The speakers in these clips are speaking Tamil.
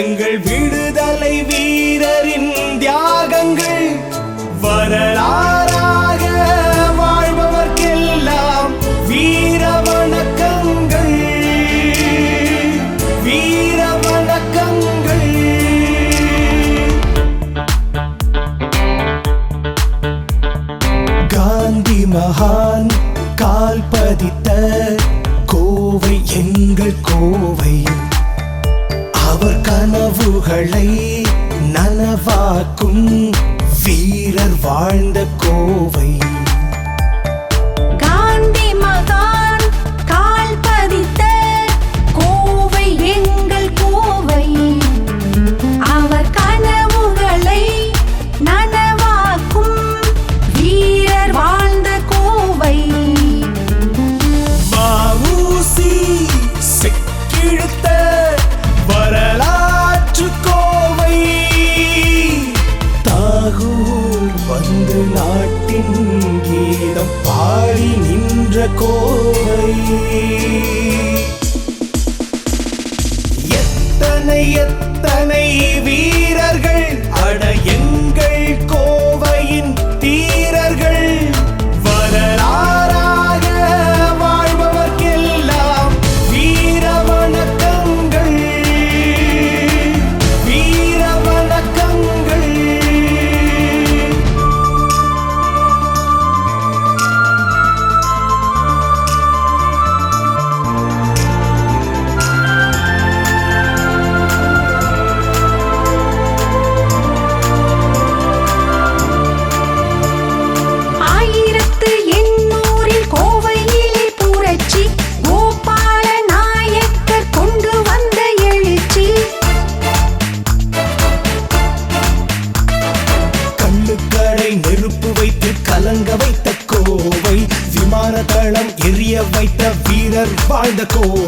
எங்கள் வீடு அவர் கனவுகளை நனவாக்கும் வீரர் வாழ்ந்த கோவை. காந்தி மகான் கால் பதித்த கோவை எங்கள் இந்து நாட்டின் கீதம். பாடி நின்ற கோவை. எத்தனை எத்தனை வீரர்கள் அட எங்கள் கோவையின் the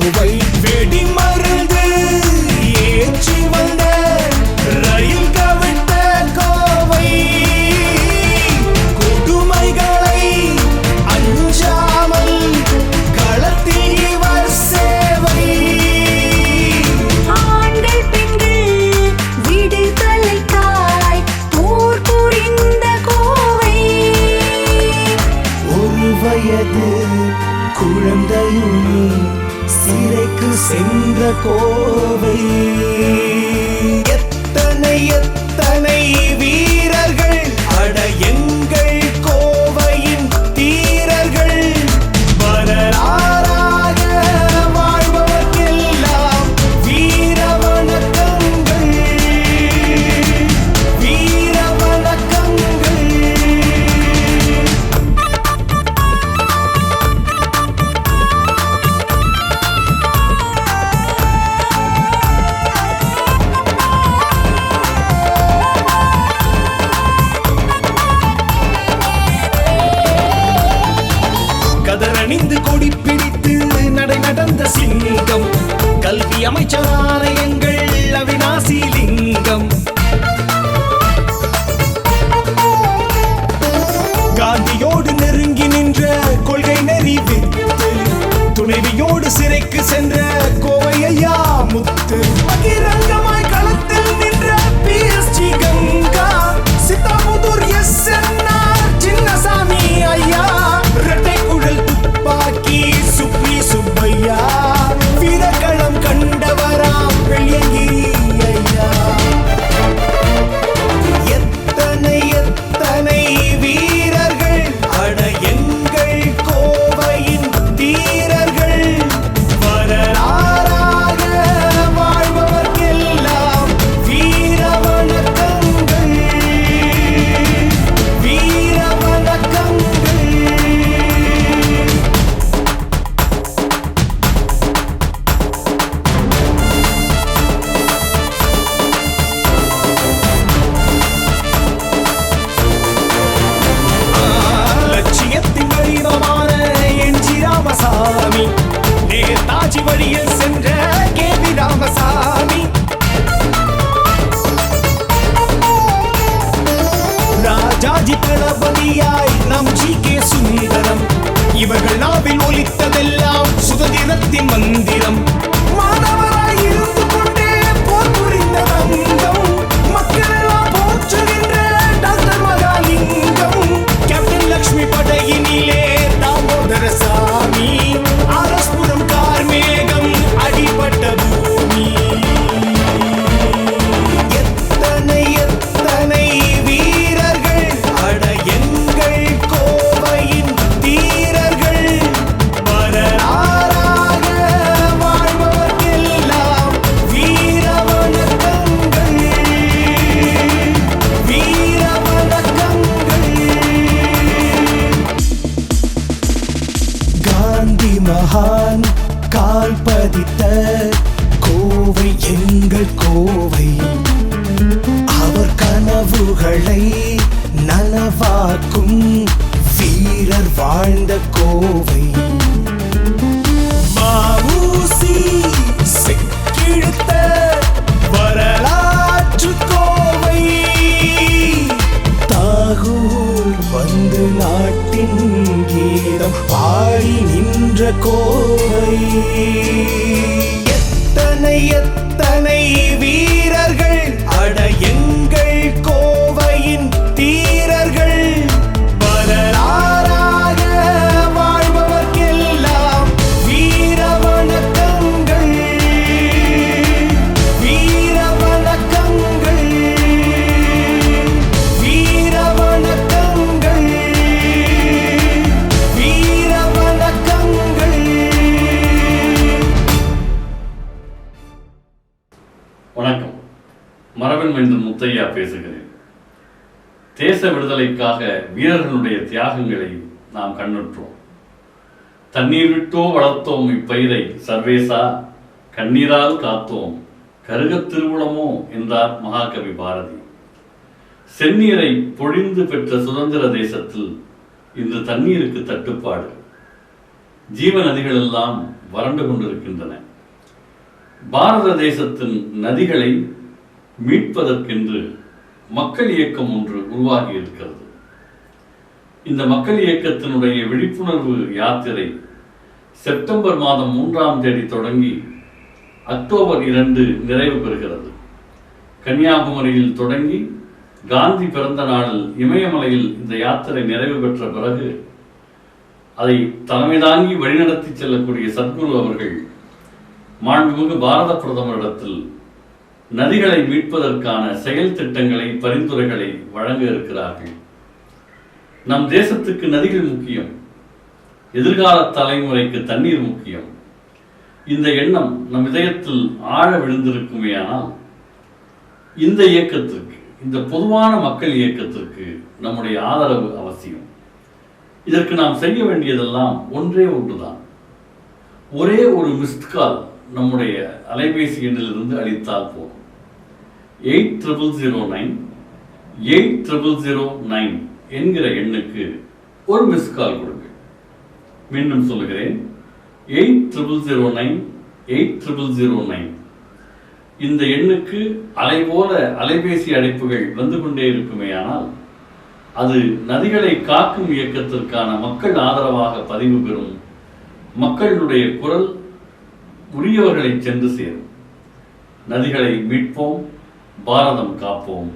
சென்ற கோவை. அமைச்சரான ராமசாமி நேதாஜி வழியில் சென்ற கே வி ராமசாமி. ராஜாஜி தளபதியாய் நம் ஜி கே சுந்தரம். இவர்கள் நாவில் ஒலித்ததெல்லாம் சுதந்திரத்தின் மந்திரம். நின்ற கோவை. எத்தனை எத்தனை வீரர்கள் வணக்கம். மரபன் மைந்தன் முத்தையா பேசுகிறேன். தேச விடுதலைக்காக வீரர்களுடைய தியாகங்களை நாம் கண்ணுற்றோம். தண்ணீர் விட்டோ வளர்த்தோம் இப்பயிரை சர்வேசா கண்ணீரால் காத்தோம் கருகத் திருவுளமோ என்றார் மகாகவி பாரதி. செந்நீரை பொழிந்து பெற்ற சுதந்திர தேசத்தில் இன்று தண்ணீருக்கு தட்டுப்பாடு. ஜீவ நதிகளெல்லாம் வறண்டு கொண்டிருக்கின்றன. பாரத தேசத்தின் நதிகளை மீட்பதற்கென்று மக்கள் இயக்கம் ஒன்று உருவாகி இருக்கிறது. இந்த மக்கள் இயக்கத்தினுடைய விழிப்புணர்வு யாத்திரை செப்டம்பர் மாதம் மூன்றாம் தேதி தொடங்கி அக்டோபர் இரண்டு நிறைவு பெறுகிறது. கன்னியாகுமரியில் தொடங்கி காந்தி பிறந்த நாளில் இமயமலையில் இந்த யாத்திரை நிறைவு பெற்ற பிறகு அதை தலைமை தாங்கி வழிநடத்தி செல்லக்கூடிய சத்குரு அவர்கள் மாண்புமிகு பாரத பிரதமரிடத்தில் நதிகளை மீட்பதற்கான செயல் திட்டங்களை பரிந்துரைகளை வழங்க இருக்கிறார்கள். நம் தேசத்துக்கு நதிகள் முக்கியம். எதிர்கால தலைமுறைக்கு தண்ணீர் முக்கியம். இந்த எண்ணம் நம் இதயத்தில் ஆழ விழுந்திருக்குமேயானால் இந்த இயக்கத்திற்கு இந்த பொதுவான மக்கள் இயக்கத்திற்கு நம்முடைய ஆதரவு அவசியம். இதற்கு நாம் செய்ய வேண்டியதெல்லாம் ஒன்றே ஒன்றுதான். ஒரே ஒரு மிஸ்ட் கால் நம்முடைய அலைபேசி எண்ணிலிருந்து அளித்தால் போதும். Eight triple zero nine eight triple zero nine என்கிற எண்ணுக்கு ஒரு மிஸ் கால் கொடுங்க. மீண்டும் சொல்லுகிறேன். Eight triple zero nine eight triple zero nine. இந்த எண்ணுக்கு அலை போல அலைபேசி அழைப்புகள் வந்து கொண்டே இருக்குமேயானால் அது நதிகளை காக்கும் இயக்கத்திற்கான மக்கள் ஆதரவாக பதிவு பெறும் மக்களுடைய குரல் உரியவர்களை சென்று சேரும். நதிகளை மீட்போம் பாரதம் காப்போம்.